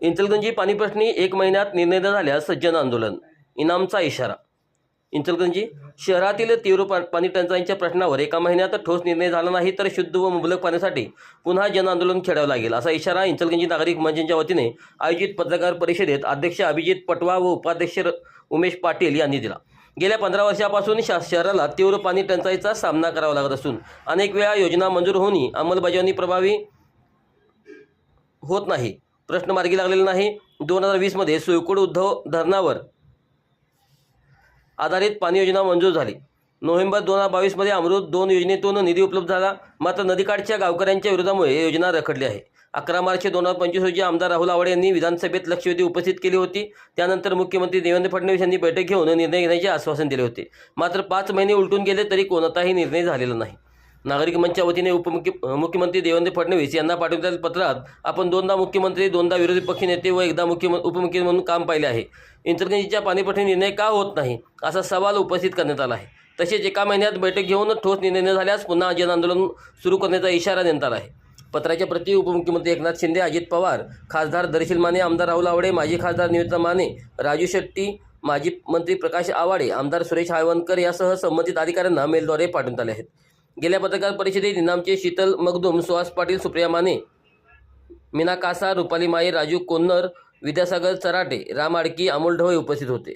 इंचलगंजी पाणीप्रश्नी एक महिन्यात निर्णय न झाल्यास सज्जन आंदोलन. इनामचा इशारा. इंचलगंजी शहरातील तीव्र पा पाणी टंचाईच्या प्रश्नावर एका महिन्यात ठोस निर्णय झाला नाही तर शुद्ध व मुबलक पाण्यासाठी पुन्हा जन आंदोलन लागेल असा इशारा इंचलगंजी नागरिक मंचांच्या वतीने आयोजित पत्रकार परिषदेत अध्यक्ष अभिजित पटवा व उपाध्यक्ष र- उमेश पाटील यांनी दिला. गेल्या पंधरा वर्षापासून शा शहराला तीव्र पाणी टंचाईचा सामना करावा लागत असून अनेक वेळा योजना मंजूर होऊनही अंमलबजावणी प्रभावी होत नाही. प्रश्न मार्गी लागलेला नाही. दोन हजार वीसमध्ये सोयकोड उद्धव धरणावर आधारित पाणी योजना मंजूर झाली. नोव्हेंबर दोन हजार बावीसमध्ये अमृत दोन योजनेतून निधी उपलब्ध झाला. मात्र नदीकाठच्या गावकऱ्यांच्या विरोधामुळे योजना रखडली आहे. अकरा मार्च दोन हजार पंचवीस रोजी आमदार राहुल आवाडे यांनी विधानसभेत लक्षवेधी उपस्थित केली होती. त्यानंतर मुख्यमंत्री देवेंद्र फडणवीस यांनी बैठक घेऊन निर्णय घेण्याचे आश्वासन दिले होते. मात्र पाच महिने उलटून गेले तरी कोणताही निर्णय झालेला नाही. नागरिक मंचच्या वतीने उपमुख्य मुख्यमंत्री देवेंद्र फडणवीस यांना पाठवलेल्या पत्रात आपण दोनदा मुख्यमंत्री दोनदा विरोधी पक्षनेते व एकदा मुख्यमं उपमुख्यमंत्री म्हणून काम पाहिले आहे. इंचलगंजीच्या पाणीपट्टी निर्णय का होत नाही? असा सवाल उपस्थित करण्यात आला आहे. तसेच एका महिन्यात बैठक घेऊन ठोस निर्णय न झाल्यास पुन्हा जन आंदोलन सुरू करण्याचा इशारा देण्यात आला आहे. पत्राच्या प्रति उपमुख्यमंत्री एकनाथ शिंदे अजित पवार खासदार दर्शील माने आमदार राहुल आवडे माजी खासदार निवेदिता माने राजू शेट्टी माजी मंत्री प्रकाश आवाडे आमदार सुरेश हायवणकर यासह संबंधित अधिकाऱ्यांना मेलद्वारे पाठवण्यात आले आहेत. गेल्या पत्रकार परिषदेत इनामचे शीतल मगदूम सुहास पाटील सुप्रिया माने मीना कासा रुपाली माई राजू कोन्नर विद्यासागर चराटे राम आडकी अमोल ढवळे उपस्थित होते.